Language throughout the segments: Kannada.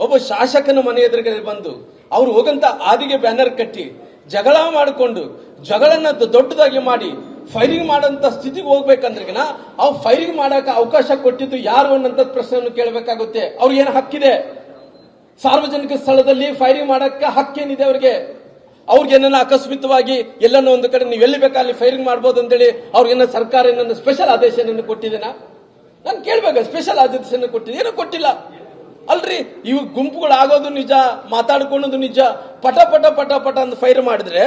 ಒಬ್ಬ ಶಾಸಕನ ಮನೆ ಎದುರುಗಡೆ ಬಂದು ಅವ್ರು ಹೋಗಂತ ಆದಿಗೆ ಬ್ಯಾನರ್ ಕಟ್ಟಿ ಜಗಳ ಮಾಡಿಕೊಂಡು ಜಗಳನ್ನ ದೊಡ್ಡದಾಗಿ ಮಾಡಿ ಫೈರಿಂಗ್ ಮಾಡಂತ ಸ್ಥಿತಿಗೆ ಹೋಗ್ಬೇಕಂದ್ರಿಗಿನ ಅವ್ ಫೈರಿಂಗ್ ಮಾಡಕ್ಕೆ ಅವಕಾಶ ಕೊಟ್ಟಿದ್ದು ಯಾರು ಅನ್ನಂತ ಪ್ರಶ್ನೆಯನ್ನು ಕೇಳಬೇಕಾಗುತ್ತೆ. ಅವ್ರಿಗೆ ಏನು ಹಕ್ಕಿದೆ? ಸಾರ್ವಜನಿಕ ಸ್ಥಳದಲ್ಲಿ ಫೈರಿಂಗ್ ಮಾಡಕ್ಕೆ ಹಕ್ಕೇನಿದೆ ಅವ್ರಿಗೆ? ಅವ್ರಿಗೇನ ಆಕಸ್ಮಿತವಾಗಿ ಎಲ್ಲನೋ ಒಂದು ಕಡೆ ನೀವು ಎಲ್ಲಿ ಬೇಕಾ ಅಲ್ಲಿ ಫೈರಿಂಗ್ ಮಾಡ್ಬೋದು ಅಂತೇಳಿ ಅವ್ರಿಗೇನ ಸರ್ಕಾರ ಏನನ್ನ ಸ್ಪೆಷಲ್ ಆದೇಶವನ್ನು ಕೊಟ್ಟಿದೆನಾ? ನಾನು ಕೇಳ್ಬೇಕು ಸ್ಪೆಷಲ್ ಆದೇಶನ ಕೊಟ್ಟಿದೆ ಏನೋ ಕೊಟ್ಟಿಲ್ಲ. ಅಲ್ರಿ, ಇವು ಗುಂಪುಗಳು ಆಗೋದು ನಿಜ, ಮಾತಾಡ್ಕೊಳ್ಳೋದು ನಿಜ, ಪಟ ಪಟ ಪಟ ಪಟ ಅಂತ ಫೈರ್ ಮಾಡಿದ್ರೆ,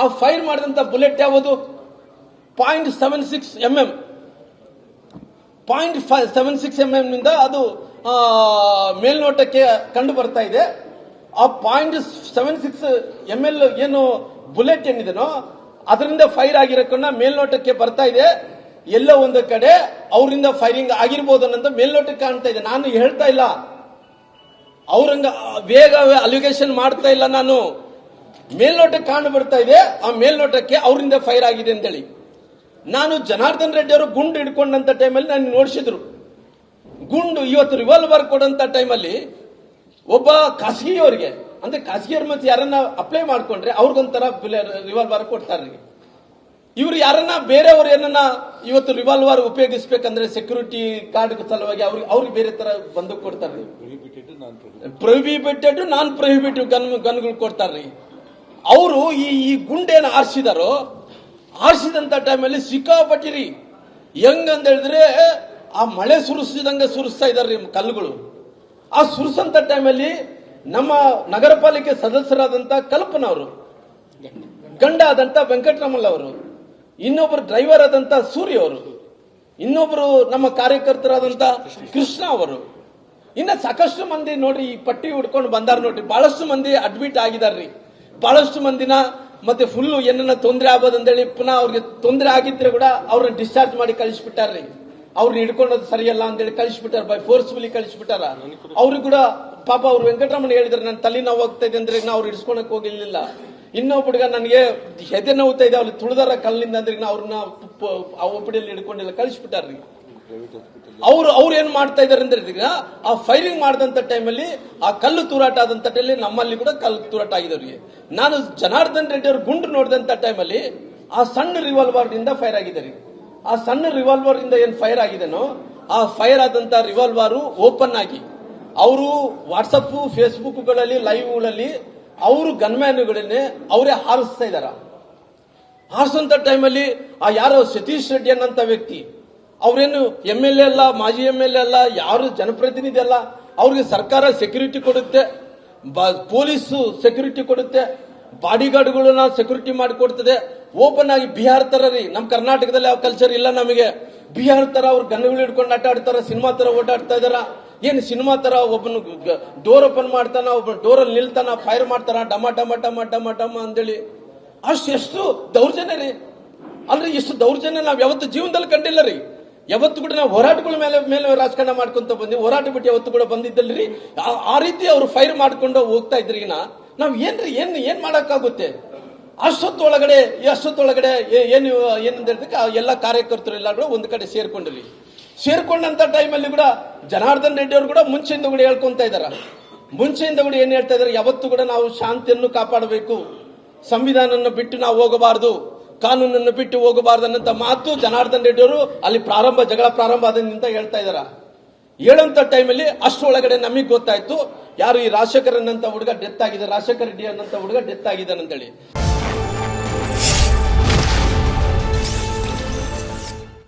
ಆ ಫೈರ್ ಮಾಡಿದಂತ ಬುಲೆಟ್ ಯಾವುದು? Point seven six M M point seven six M M ನಿಂದ ಅದು ಮೇಲ್ನೋಟಕ್ಕೆ ಕಂಡು ಬರ್ತಾ ಇದೆ. ಆ point seven six M L ಏನು ಬುಲೆಟ್ ಏನಿದೆನೋ, ಅದರಿಂದ ಫೈರ್ ಆಗಿರಕ್ಕನ್ನ ಮೇಲ್ನೋಟಕ್ಕೆ ಬರ್ತಾ ಇದೆ. ಎಲ್ಲೋ ಒಂದು ಕಡೆ, ಅವರಿಂದ ಫೈರಿಂಗ್ ಆಗಿರ್ಬೋದು ಅನ್ನೋದು ಮೇಲ್ನೋಟಕ್ಕೆ ಕಾಣ್ತಾ ಇದೆ. ನಾನು ಹೇಳ್ತಾ ಇಲ್ಲ. ಅವ್ರಂಗ ಬೇಗ ಅಲಿಗೇಷನ್ ಮಾಡ್ತಾ ಇಲ್ಲ ನಾನು. ಮೇಲ್ನೋಟಕ್ಕೆ ಕಾಣು ಬರ್ತಾ ಇದೆ, ಆ ಮೇಲ್ನೋಟಕ್ಕೆ ಅವರಿಂದ ಫೈರ್ ಆಗಿದೆ ಅಂತೇಳಿ. ನಾನು ಜನಾರ್ದನ್ ರೆಡ್ಡಿ ಅವರು ಗುಂಡು ಹಿಡ್ಕೊಂಡಂತ ಟೈಮಲ್ಲಿ ನಾನು ನೋಡಿಸಿದ್ರು. ಗುಂಡು, ಇವತ್ತು ರಿವಾಲ್ವರ್ ಕೊಡಂತ ಟೈಮಲ್ಲಿ ಒಬ್ಬ ಖಾಸಗಿಯವರಿಗೆ, ಅಂದ್ರೆ ಖಾಸಗಿಯವ್ರ ಮತ್ತೆ ಯಾರನ್ನ ಅಪ್ಲೈ ಮಾಡ್ಕೊಂಡ್ರೆ ಅವ್ರಿಗೊಂಥರ ರಿವಾಲ್ವರ್ ಕೊಡ್ತಾರ್ರಿ ಇವ್ರು ಯಾರನ್ನ ಬೇರೆಯವ್ರು ಏನನ್ನ ಇವತ್ತು ರಿವಾಲ್ವರ್ ಉಪಯೋಗಿಸ್ಬೇಕಂದ್ರೆ ಸೆಕ್ಯೂರಿಟಿ ಕಾರ್ಡ್ ಸಲುವಾಗಿ ಅವ್ರಿಗೆ ಅವ್ರಿಗೆ ಬೇರೆ ತರ ಬಂದು ಕೊಡ್ತಾರ್ರಿ. ಪ್ರೊಹಿಬಿಟೆಡ್ ನಾನ್ ಪ್ರೊಹಿಬಿಟಿವ್ ಗನ್ ಗನ್ಗಳು ಕೊಡ್ತಾರ್ರಿ. ಅವರು ಈ ಈ ಗುಂಡೇನ ಆರಿಸಿದಾರೋ ಆರಿಸಿದಂತ ಟೈಮಲ್ಲಿ ಸಿಕ್ಕಾಪಟ್ಟಿರಿ. ಹೆಂಗ್ ಅಂತ ಹೇಳಿದ್ರೆ ಆ ಮಳೆ ಸುರಿಸಿದಂಗೆ ಸುರಿಸ್ತಾ ಇದಾರ್ರಿ ಕಲ್ಲುಗಳು. ಆ ಸುರಿಸಂತ ಟೈಮಲ್ಲಿ ನಮ್ಮ ನಗರ ಪಾಲಿಕೆ ಸದಸ್ಯರಾದಂತ ಕಲ್ಪನಾ ಅವರು ಗಂಡ ಆದಂತ ವೆಂಕಟರಮಲ್ ಅವರು. ಇನ್ನೊಬ್ಬರು ಡ್ರೈವರ್ ಆದಂತ ಸೂರ್ಯ ಅವರು ಇನ್ನೊಬ್ರು ನಮ್ಮ ಕಾರ್ಯಕರ್ತರಾದಂತ ಕೃಷ್ಣ ಅವರು. ಇನ್ನ ಸಾಕಷ್ಟು ಮಂದಿ ನೋಡ್ರಿ ಈ ಪಟ್ಟಿ ಹುಡ್ಕೊಂಡು ಬಂದಾರ ನೋಡ್ರಿ. ಬಹಳಷ್ಟು ಮಂದಿ ಅಡ್ಮಿಟ್ ಆಗಿದಾರ್ರಿ ಬಹಳಷ್ಟು ಮಂದಿನ ಮತ್ತೆ ಫುಲ್ ಏನನ್ನ ತೊಂದರೆ ಆಗೋದು ಅಂತೇಳಿ ಪುನಃ ಅವ್ರಿಗೆ ತೊಂದರೆ ಆಗಿದ್ರೆ ಕೂಡ ಅವ್ರನ್ನ ಡಿಸ್ಚಾರ್ಜ್ ಮಾಡಿ ಕಳಿಸ್ಬಿಟ್ಟಾರ್ರಿ ಅವ್ರನ್ನ ಹಿಡ್ಕೊಂಡೋದು ಸರಿಯಲ್ಲ ಅಂತೇಳಿ ಕಳಿಸ್ಬಿಟ್ಟಾರ ಬೈ ಫೋರ್ಸ್ಫುಲಿ ಕಳಿಸ್ಬಿಟ್ಟಾರ. ಅವ್ರು ಕೂಡ ಪಾಪ ಅವ್ರು ವೆಂಕಟರಮಣ ಹೇಳಿದ್ರೆ ನನ್ನ ತಲೆ ನೋವು ಹೋಗ್ತಾ ಇದೆ ಅಂದ್ರೆ ಅವ್ರು ಹಿಡ್ಸ್ಕೊಳಕ್ ಹೋಗಿರ್ಲಿಲ್ಲ. ಇನ್ನೊಬ್ಬ ಹುಡುಗ ನನಗೆ ಹೆದೆ ನೋವುತ್ತಾ ಇದೆ ಅವ್ರು ತುಳಿದಾರ ಕಲ್ಲಿಂದ ಅಂದ್ರೆ ಅವ್ರನ್ನ ಆ ಒಪ್ಪಡಿಯಲ್ಲಿ ಹಿಡ್ಕೊಂಡಿಲ್ಲ, ಕಳಿಸ್ಬಿಟ್ಟಾರ್ರಿ. ಅವ್ರು ಅವ್ರು ಏನ್ ಮಾಡ್ತಾ ಇದಾರೆ ಅಂದ್ರೆ ಈಗ ಆ ಫೈರಿಂಗ್ ಮಾಡಿದಂತ ಟೈಮಲ್ಲಿ ಆ ಕಲ್ಲು ತೂರಾಟ ಆದಂತ ಟೈಮಲ್ಲಿ ನಮ್ಮಲ್ಲಿ ಕೂಡ ಕಲ್ಲು ತೂರಾಟ ಆಗಿದವ್ರಿಗೆ ನಾನು ಜನಾರ್ದನ್ ರೆಡ್ಡಿ ಅವ್ರ ಗುಂಡು ನೋಡಿದಂತ ಟೈಮಲ್ಲಿ ಆ ಸಣ್ಣ ರಿವಾಲ್ವರ್ ಇಂದ ಫೈರ್ ಆಗಿದೆ ಆ ಸಣ್ಣ ರಿವಾಲ್ವರ್ ಇಂದ ಏನ್ ಫೈರ್ ಆಗಿದೆನೋ, ಆ ಫೈರ್ ಆದಂತ ರಿವಾಲ್ವರ್ ಓಪನ್ ಆಗಿ, ಅವರು ವಾಟ್ಸಪ್ ಫೇಸ್ಬುಕ್ಗಳಲ್ಲಿ ಲೈವ್ಗಳಲ್ಲಿ ಅವರು ಗನ್ಮ್ಯಾನ್ಗಳನ್ನೇ ಅವರೇ ಹಾರಿಸ್ತಾ ಇದಾರ. ಹಾರಿಸುವಂತ ಟೈಮಲ್ಲಿ ಆ ಯಾರೋ ಸತೀಶ್ ರೆಡ್ಡಿ ಅನ್ನಂತ ವ್ಯಕ್ತಿ, ಅವರೇನು ಎಂ ಎಲ್ ಎ ಅಲ್ಲ, ಮಾಜಿ ಎಂ ಎಲ್ ಎ ಅಲ್ಲ, ಯಾರು ಜನಪ್ರತಿನಿಧಿ ಅಲ್ಲ, ಅವ್ರಿಗೆ ಸರ್ಕಾರ ಸೆಕ್ಯೂರಿಟಿ ಕೊಡುತ್ತೆ ಪೊಲೀಸು ಸೆಕ್ಯೂರಿಟಿ ಕೊಡುತ್ತೆ ಬಾಡಿಗಾರ್ಡ್ಗಳನ್ನ ಸೆಕ್ಯೂರಿಟಿ ಮಾಡಿಕೊಡ್ತದೆ. ಓಪನ್ ಆಗಿ ಬಿಹಾರ್ ತರ ರೀ ನಮ್ಮ ಕರ್ನಾಟಕದಲ್ಲಿ ಆ ಕಲ್ಚರ್ ಇಲ್ಲ ನಮಗೆ. ಬಿಹಾರ್ ತರ ಅವ್ರು ಗನ್ಗಳು ಹಿಡ್ಕೊಂಡು ಆಟ ಆಡ್ತಾರ, ಸಿನಿಮಾ ತರ ಓಡಾಡ್ತಾ ಇದಾರ. ಏನು ಸಿನಿಮಾ ತರ ಒಬ್ಬನು ಡೋರ್ ಓಪನ್ ಮಾಡ್ತಾನ, ಒಬ್ಬ ಡೋರಲ್ಲಿ ನಿಲ್ತಾನ ಫೈರ್ ಮಾಡ್ತಾನ, ಡಮ ಡಮ ಡಮ ಡಮ ಡಮ ಅಂತೇಳಿ ಅಷ್ಟು ಎಷ್ಟು ದೌರ್ಜನ್ಯ ರೀ. ಅಂದ್ರೆ ಇಷ್ಟು ದೌರ್ಜನ್ಯ ನಾವು ಯಾವತ್ತು ಜೀವನದಲ್ಲಿ ಕಂಡಿಲ್ಲ ರೀ. ಯಾವತ್ತು ಕೂಡ ನಾವು ಹೋರಾಟಗಳ ಮೇಲೆ ಮೇಲೆ ರಾಜಕಾರಣ ಮಾಡ್ಕೊಂತ ಬಂದ್ವಿ. ಹೋರಾಟ ಬಿಟ್ಟು ಯಾವತ್ತು ಕೂಡ ಬಂದಿದ್ದಲ್ರಿ. ಆ- ರೀತಿ ಅವರು ಫೈರ್ ಮಾಡ್ಕೊಂಡು ಹೋಗ್ತಾ ಇದ್ರಿಗಿನ ನಾವು ಏನ್ರಿ ಏನ್ ಏನ್ ಮಾಡಕ್ಕಾಗುತ್ತೆ? ಅಷ್ಟೊತ್ತೊಳಗಡೆ ಅಷ್ಟೊತ್ತೊಳಗಡೆ ಏನು ಏನಂತ ಹೇಳ್ದಕ್ಕೆ ಎಲ್ಲ ಕಾರ್ಯಕರ್ತರು ಎಲ್ಲ ಕೂಡ ಒಂದು ಕಡೆ ಸೇರ್ಕೊಂಡ್ರಿ. ಸೇರ್ಕೊಂಡಂತ ಟೈಮಲ್ಲಿ ಕೂಡ ಜನಾರ್ದನ್ ರೆಡ್ಡಿ ಅವರು ಕೂಡ ಮುಂಚೆಯಿಂದ ಕೂಡ ಹೇಳ್ಕೊಂತ ಇದ್ದಾರೆ ಮುಂಚೆಯಿಂದ ಕೂಡ ಏನ್ ಹೇಳ್ತಾ ಇದಾರೆ? ಯಾವತ್ತು ಕೂಡ ನಾವು ಶಾಂತಿಯನ್ನು ಕಾಪಾಡಬೇಕು. ಸಂವಿಧಾನವನ್ನು ಬಿಟ್ಟು ನಾವು ಹೋಗಬಾರದು. ಕಾನೂನನ್ನು ಬಿಟ್ಟು ಹೋಗಬಾರದು ಅನ್ನಂತ ಮಾತು ಜನಾರ್ದನ್ ರೆಡ್ಡಿ ಅವರು ಅಲ್ಲಿ ಪ್ರಾರಂಭ, ಜಗಳ ಪ್ರಾರಂಭ ಆದಂತ ಹೇಳ್ತಾ ಇದಾರ. ಹೇಳಂತ ಟೈಮಲ್ಲಿ ಅಷ್ಟೊಳಗಡೆ ನಮಗೆ ಗೊತ್ತಾಯ್ತು. ಯಾರು ಈ ರಾಜಶೇಖರನ್ ಅಂತ ಹುಡುಗ ಡೆತ್ ಆಗಿದೆ, ರಾಜಶೇಖರ ರೆಡ್ಡಿ ಅನ್ನಂತ ಹುಡುಗ ಡೆತ್ ಆಗಿದ್ದಾನಂತೇಳಿ